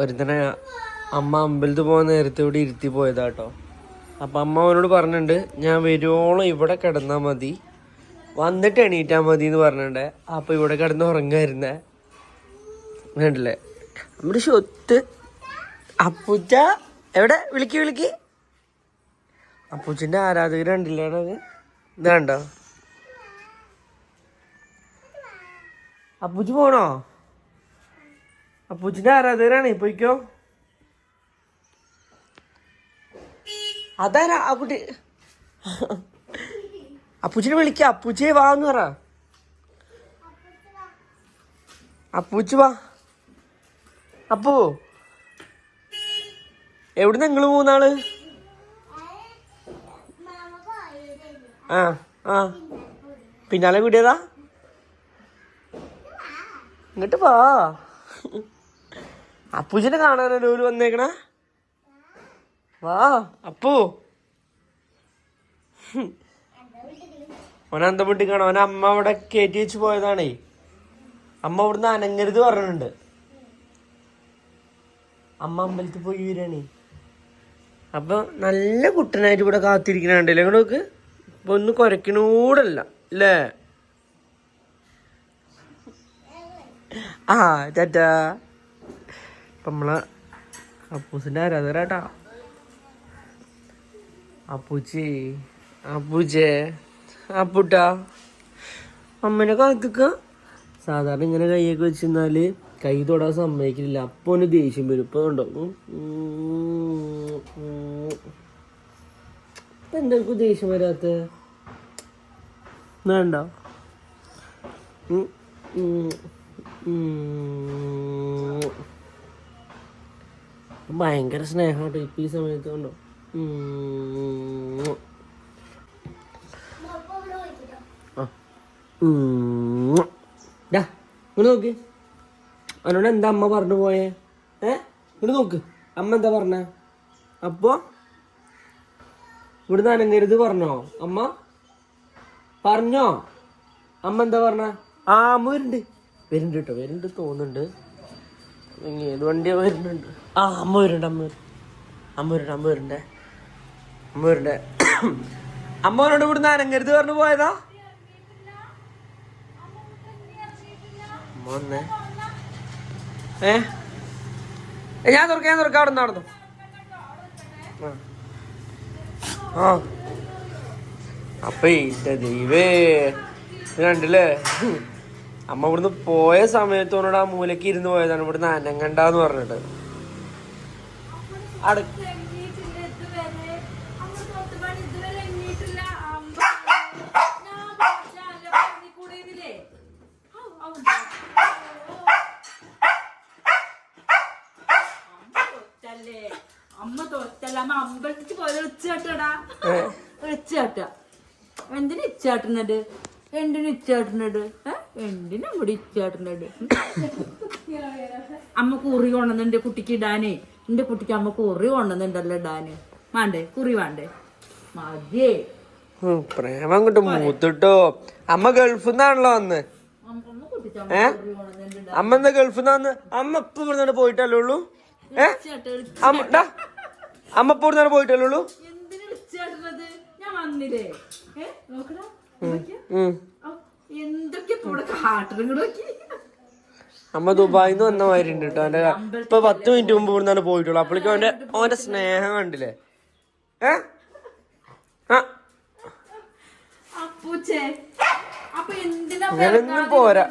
ഒരുത്തനെ അമ്മ അമ്പലത്തിൽ പോകുന്ന നേരത്തെ ഇവിടെ ഇരുത്തി പോയതാട്ടോ അപ്പം അമ്മ അവനോട് പറഞ്ഞിട്ടുണ്ട് ഞാൻ വരുവോളം ഇവിടെ കിടന്നാൽ മതി. വന്നിട്ട് എണീറ്റാൽ മതി എന്ന് പറഞ്ഞിട്ടുണ്ട്. അപ്പം ഇവിടെ കിടന്ന് ഉറങ്ങായിരുന്നേ. വേണ്ടല്ലേ നമ്മുടെ ഷൊത്ത് അപ്പൂച്ച എവിടെ? വിളിക്ക് വിളിക്ക്. അപ്പൂച്ചിന്റെ ആരാധകർ ഇതാണ്ടോ അപ്പൂച്ചി പോണോ? അപ്പൂച്ചിന്റെ ആരാധകരാണ് പോയിക്കോ. അതാരാ? ആ കുട്ടി. അപ്പൂച്ചിനെ വിളിക്ക. അപ്പൂച്ചിയെ വാന്ന് പറ. അപ്പൂച്ചി വാ. അപ്പൂ. എവിടുന്ന് നിങ്ങൾ മൂന്നാൾ ആ ആ. പിന്നാലെ കൂടിയതാ? ഇങ്ങോട്ട് വാ. അപ്പൂച്ചിനെ കാണാനല്ലോ ഒരു വന്നേക്കണ? വാ അപ്പു. ഓൻ അന്തപ്പെട്ടി കാണാം ഓന അമ്മ അവിടെ കയറ്റി വെച്ച് പോയതാണേ. അമ്മ ഇവിടുന്ന് അനങ്ങരുത് പറഞ്ഞിട്ടുണ്ട്. അമ്മ അമ്പലത്തിൽ പോയി വരാണേ. അപ്പൊ നല്ല കുട്ടനായിട്ട് ഇവിടെ കാത്തിരിക്കണുണ്ടല്ലേ? ഇങ്ങോട്ട് ഇപ്പൊ ഒന്ന് കുരക്കണൂടല്ല അല്ലേ? ആ ടാറ്റാ. ഇപ്പൊ നമ്മളെ അപ്പൂസിന്റെ ആരാധകരാട്ടാ അപ്പൂച്ചി അപ്പൂച്ചേ അപ്പൂട്ടാ. അമ്മനെ കാത്തുക്ക. സാധാരണ ഇങ്ങനെ കൈയൊക്കെ വെച്ചിരുന്നാൽ കൈ തൊടാൻ സമ്മതിക്കില്ല. അപ്പൊ ഒന്ന് ദേഷ്യം വരും. ഇപ്പൊ ഉണ്ടോ എന്താ ദേഷ്യം വരാത്ത? വേണ്ട. ഉം. ഭയങ്കര സ്നേഹമാട്ടോ ഇപ്പൊ ഈ സമയത്ത് കൊണ്ടോ. ഡാ, ഇങ്ങോട്ട് നോക്ക്. അവനോട് എന്താ അമ്മ പറഞ്ഞു പോയേ? ഏ? ഇങ്ങോട്ട് നോക്ക്. അമ്മ എന്താ പറഞ്ഞ? അപ്പോ? ഇവിടുന്ന് അനങ്ങരുത് പറഞ്ഞോ? അമ്മ? പറഞ്ഞോ? അമ്മ എന്താ പറഞ്ഞ? ആ അമ്മ വരുന്നുണ്ട്. വരുന്നുണ്ട് കേട്ടോ വരുന്നുണ്ട് തോന്നുന്നുണ്ട്. ഏത് വണ്ടിയോ വരുന്നുണ്ട് ആ അമ്മ വരുന്നുണ്ട് അമ്മ അമ്മ വരുന്നുണ്ട് അമ്മ വരുന്നുണ്ടേ. അമ്മ വരുന്നുണ്ടേ. അമ്മ അവനോട് ഇവിടുന്ന് അനങ്ങരുത് പറഞ്ഞു പോയതാ? അമ്മ വന്നേ. ഏ? ഞാൻ തുറക്കാം തുറക്കാം. അവിടെ നടന്നു ആ. അപ്പൊ ഇന്റെ ദൈവേ. കണ്ടില്ലേ? അമ്മ ഇവിടുന്ന് പോയ സമയത്തോനോട് ആ മൂലക്ക് ഇരുന്ന് പോയതാണ്. ഇവിടുന്ന് അനങ്ങണ്ടെന്ന് പറഞ്ഞിട്ട്. അമ്മ തോറ്റല്ല അമ്മ അമ്പലത്തിൽ പോലെ ഉച്ചാട്ടടാ ഉച്ചാട്ട എന്തിനാ എന്തിനു എന്തിനാ ഇച്ചാട്ടുന്നത് എന്തിനാ ഇവിടെ ഇച്ചാട്ടുന്നത് അമ്മ കുറി കൊണ്ടുവന്നുണ്ട് കുട്ടിക്ക് ഇടാനേ. എന്റെ കുട്ടിക്ക് അമ്മ കുറി കൊണ്ടുവന്നുണ്ടല്ലോ ഇടാന്? വേണ്ടേ കുറി വേണ്ടേ മതിയേ. പ്രേമം അങ്ങോട്ട് മൂത്തിട്ടോ. അമ്മ ഗൾഫിൽ നിന്നാണല്ലോ അന്ന് ഏ? അമ്മ എന്താ ഗൾഫിൽ നിന്ന് അമ്മ ഇപ്പൊ ഇവിടുന്ന് പോയിട്ടല്ലേ ഉള്ളൂ? ഏ? അമ്മ അമ്മ ഇപ്പൊ ഇവിടുന്ന് പോയിട്ടല്ലേ ഉള്ളൂ? ഞാൻ വന്നില്ലേ. നോക്കടാ എന്തൊക്കെ ഇപ്പൊ ഇവിടെ കാട്ടണം നോക്കി? അമ്മ ദുബായിന്ന് വന്ന മാതിരി ഉണ്ട് കേട്ടോ അവന്റെ ഇപ്പൊ പത്ത് മിനിറ്റ് മുമ്പ് ഇവിടുന്നാണ് പോയിട്ടുള്ളു. അപ്പോഴേക്കും അവന്റെ അവന്റെ സ്നേഹം കണ്ടില്ലേ? ഏ? അങ്ങനൊന്നും പോരാ.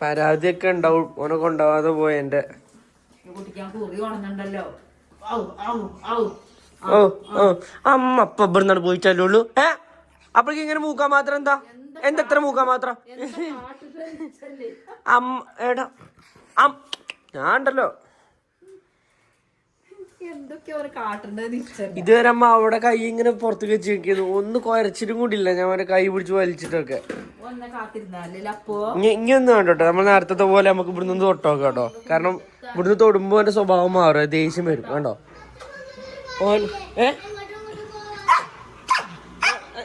പരാതിയൊക്കെ ഉണ്ടാവും. ഓനെ കൊണ്ടാവാതെ പോയ എന്റെ കുട്ടിക്കാൻ കുറി ഉണങ്ങണ്ടല്ലോ. ഔ ഔ ഔ. ഓ ഓ അമ്മ അപ്പൊ ഇവിടുന്നാണ് പോയിട്ടല്ലേ ഉള്ളൂ. ഏ? അപ്പഴേക്കും ഇങ്ങനെ മൂക്കാൻ മാത്രം എന്താ? എന്താ എത്ര മൂക്കാൻ മാത്രം? അമ്മ എടാ ഞാൻ ഉണ്ടല്ലോ. ഇതുവരെ അമ്മ അവിടെ കൈ ഇങ്ങനെ പുറത്തേക്ക് വെച്ച് നിൽക്കുന്നു ഒന്ന് കുരച്ചിട്ടും കൂടിയില്ല. ഞാൻ അവരെ കൈ പിടിച്ച് വലിച്ചിട്ടൊക്കെ. ഇങ്ങനൊന്നും വേണ്ടോട്ടോ വേണ്ട കേട്ടോ നമ്മൾ നേരത്തെ പോലെ നമുക്ക് ഇവിടുന്ന് തൊട്ടോ തൊട്ടോക്കാം കേട്ടോ. കാരണം ഇവിടുന്ന് തൊടുമ്പോ അവന്റെ സ്വഭാവം മാറും. ദേഷ്യം വരും. കണ്ടോ? ഓൻ ഏ?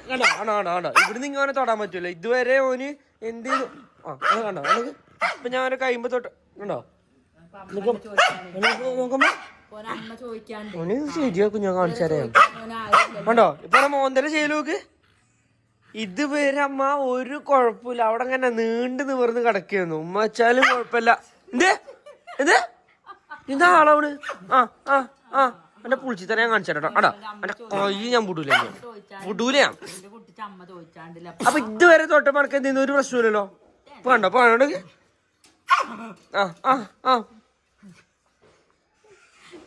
കണ്ടോ ആണോ ആണോ ആണോ ഇവിടുന്ന് ഇങ്ങനെ തൊടാൻ പറ്റൂല. ഇതുവരെ ഓന് എന്ത്? ആ കണ്ടോ ഇപ്പൊ ഞാൻ അവരെ കഴിയുമ്പോ തൊട്ട് കണ്ടോ? നോക്കുമ്പോ ഓന ശരിയാക്കും ഞാൻ കാണിച്ചറിയാം കണ്ടോ ഇപ്പൊ മോന്തല ചെയ്യലോക്ക് ഇത് വരെ അമ്മ ഒരു കുഴപ്പമില്ല. അവിടെ അങ്ങനെ നീണ്ട് നിവർന്ന് കിടക്കുന്നു ഉമ്മ വെച്ചാലും കുഴപ്പമില്ല. എന്തേ? എന്തേ? ആളവണ് ആ ആ ആ. എന്റെ പുളിച്ചി തന്നെ ഞാൻ അടാ എന്റെ കൈ ഞാൻ വിടൂല. വിടൂല ഞാൻ? അപ്പൊ ഇതുവരെ തൊട്ട മണക്ക് എന്തെങ്കിലും ഒരു പ്രശ്നമില്ലല്ലോ വേണ്ട കണ്ടോ? ഇപ്പൊ ആ ആ ആ.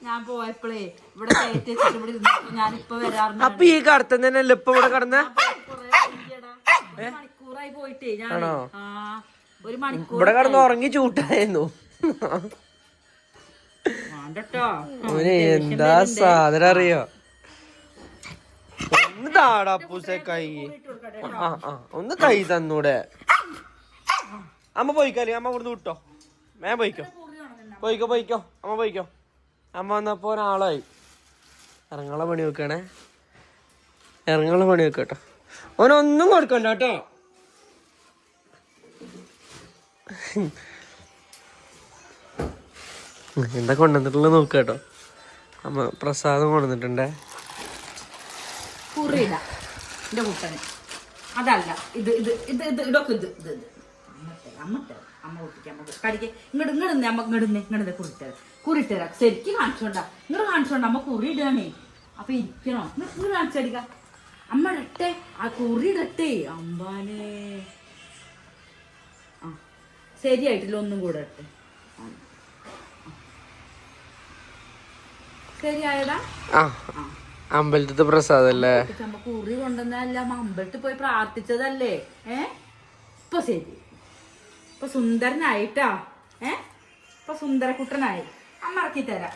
ഞാൻ പോയപ്പോഴേ ഇവിടെ കയറ്റി വെച്ചിട്ട് ഇവിടെ ഇരുന്നപ്പോ ഞാനിപ്പൊ വരാറുണ്ട്. അപ്പൊ ഈ കടത്തം തന്നെയല്ലേ ഇപ്പൊ ഇവിടെ കടന്ന? മണിക്കൂറായി പോയിട്ടേ ഞാൻ ഒരു മണിക്കൂർ ഇവിടെ കടന്ന് ഉറങ്ങി ചൂട്ടായിരുന്നു. ഓന് എന്താ സാധനം അറിയോ? ഒന്ന് താടാ പൂസെ കൈ. ആ ആ ഒന്ന് കൈ തന്നൂടെ. അമ്മ പോയിക്കാലേ അമ്മ ഇവിടുന്ന് വിട്ടോ. മേ പോയിക്കോ. പോയിക്കോ പോയിക്കോ. അമ്മ പോയിക്കോ. അമ്മ വന്നപ്പോ ഒരാളായി. ഇറങ്ങളെ പണി വെക്കണേ ഇറങ്ങളെ പണി വെക്കട്ടോ ഓനൊന്നും കൊടുക്കണ്ട കേട്ടോ. എന്താ കൊണ്ടുവന്നിട്ടുള്ളത് നോക്കുക കേട്ടോ. അമ്മ പ്രസാദം കൊണ്ടുവന്നിട്ടുണ്ടേ. കുറിയില്ല എന്റെ കുട്ടന് അതല്ല ഇത് ഇത് ഇത് ഇത് ഇതൊക്കെ ഇത് ഇത് ഇത്. അമ്മട്ടെ അമ്മട്ടെ അമ്മ കുട്ടിക്ക് അമ്മ കടിക്ക് ഇങ്ങോട്ട് ഇങ്ങോട്ട് അമ്മ ഇങ്ങോട്ട് ഇങ്ങോട്ട് കുറിട്ടര. കുറിട്ടര. ശരിക്കും കാണിച്ചോണ്ട. ഇങ്ങോട്ട് കാണിച്ചോണ്ട അമ്മ കുറി ഇടണേ അപ്പൊ ഇരിക്കണോ? ഇങ്ങോട്ട് കാണിച്ചടിക്ക അമ്മ ഇടട്ടെ. ആ കുറി ഇടട്ടെ. അമ്പാനെ. ആ ശരിയായിട്ടില്ല ഒന്നും കൂടെ ഇട്ടെ ആ. ആ. ശരിയായടാ ആ പ്രസാദല്ലേ? കുറി കൊണ്ടുവന്നല്ല അമ്പലത്തിൽ പോയി പ്രാർത്ഥിച്ചതല്ലേ? ഏ? ഇപ്പൊ ശരി. ഇപ്പൊ സുന്ദരനായിട്ടാ. ഏ? ഇപ്പൊ സുന്ദരക്കുട്ടനായി. അമ്മറക്കി തരാം.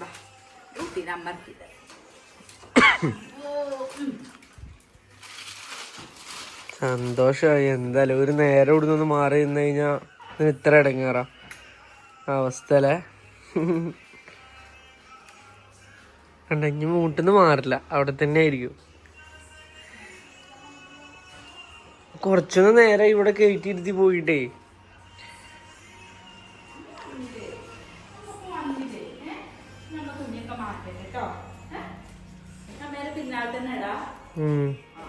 ബാ. കുട്ടീനെ അമ്മറക്കി തരാം. സന്തോഷമായി എന്തായാലും ഒരു നേരം ഇവിടുന്ന് മാറി നിന്ന് കഴിഞ്ഞാ ഇത്ര ഇടങ്ങാറാ. അവസ്ഥ അല്ലേ? കണ്ട ഇനി മൂട്ടിന്ന് മാറില്ല. അവിടെ തന്നെ ആയിരിക്കും. കുറച്ചൊന്ന് നേരെ ഇവിടെ കയറ്റിയിരുത്തി പോയിട്ടേ.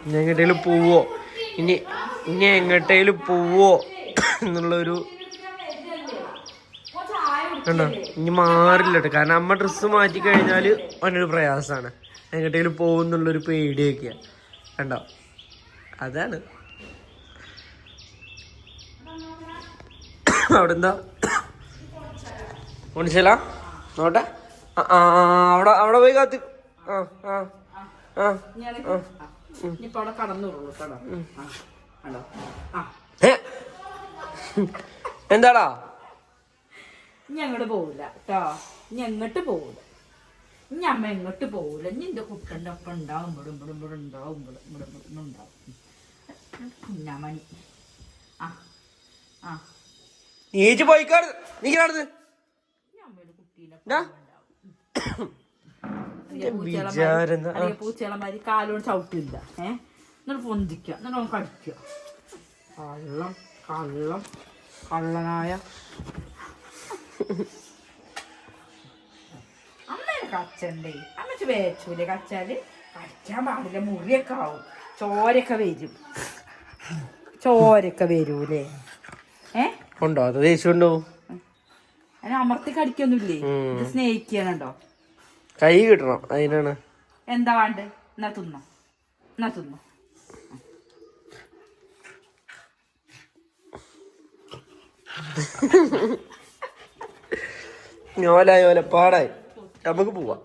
ഇനി എങ്ങോട്ടേലും പോവോ. ഇനി ഇനി എങ്ങോട്ടേലും പോവോ. എന്നുള്ളൊരു കണ്ടോ ഇനി മാറില്ല കേട്ടോ കാരണം അമ്മ ഡ്രസ്സ് മാറ്റി കഴിഞ്ഞാൽ അവനൊരു പ്രയാസമാണ് എങ്ങോട്ടേലും പോകുന്നുള്ളൊരു പേടിയൊക്കെയാ. കണ്ടോ? അതാണ്. അവിടെ എന്താ മനസ്സില നോട്ടെ ആ അവിടെ അവിടെ പോയി കാത്തി. ആ ആ ആ ഞാൻ ഇനിയിപ്പോ അവിടെ കടന്നുള്ളൂ കേട്ടോ ആ, കണ്ടോ ആ ഏ? എന്താടാ ഇനി അങ്ങോട്ട് പോവില്ല കേട്ടോ ഇനി എങ്ങോട്ട് പോവില്ല? ഇനി അമ്മ എങ്ങോട്ട് പോവില്ല? ഇനി എന്റെ കുട്ടന്റെ ഒപ്പം ഉണ്ടാവും ഇവിടെ ഇവിടെ ഇവിടെ ഉണ്ടാവും ഇവിടെ ഇവിടെ ഇവിടെ ഉണ്ടാവും. കുഞ്ഞാമണി ആ ആ. നീച്ച് പോയിക്കാട് നീ നടന്ന്. ഇനി അമ്മയുടെ കുട്ടീനെ ഡാ. വിചാരം എന്താ? അല്ലെങ്കിൽ പൂച്ചകളമാതിരി കാലോട് ചവിട്ടില്ല. ഏ? എന്നിട്ട് പൊന്തിക്കുക. എന്നിട്ട് കടിക്കുക. കള്ളം കള്ളം കള്ളനായ അമ്മേനെ കച്ചണ്ടേ? അമ്മച്ച് വേച്ചൂലേ കച്ചാൽ? കടിക്കാൻ പാടില്ല മുറിയൊക്കെ ആവും. ചോരൊക്കെ വരും. ചോരൊക്കെ വരൂലേ? ഏ? ഉണ്ടോ? അത് ദേഷ്യമുണ്ടോ അമർത്തി കടിക്കൊന്നുമില്ലേ. ഇത് സ്നേഹിക്കാനുണ്ടോ കൈ കിട്ടണം അതിനാണ്. എന്താ വേണ്ട? എന്നാ തിന്നോ. എന്നാ തിന്നോ. ഞോല പാടായി. നമുക്ക് പോവാം.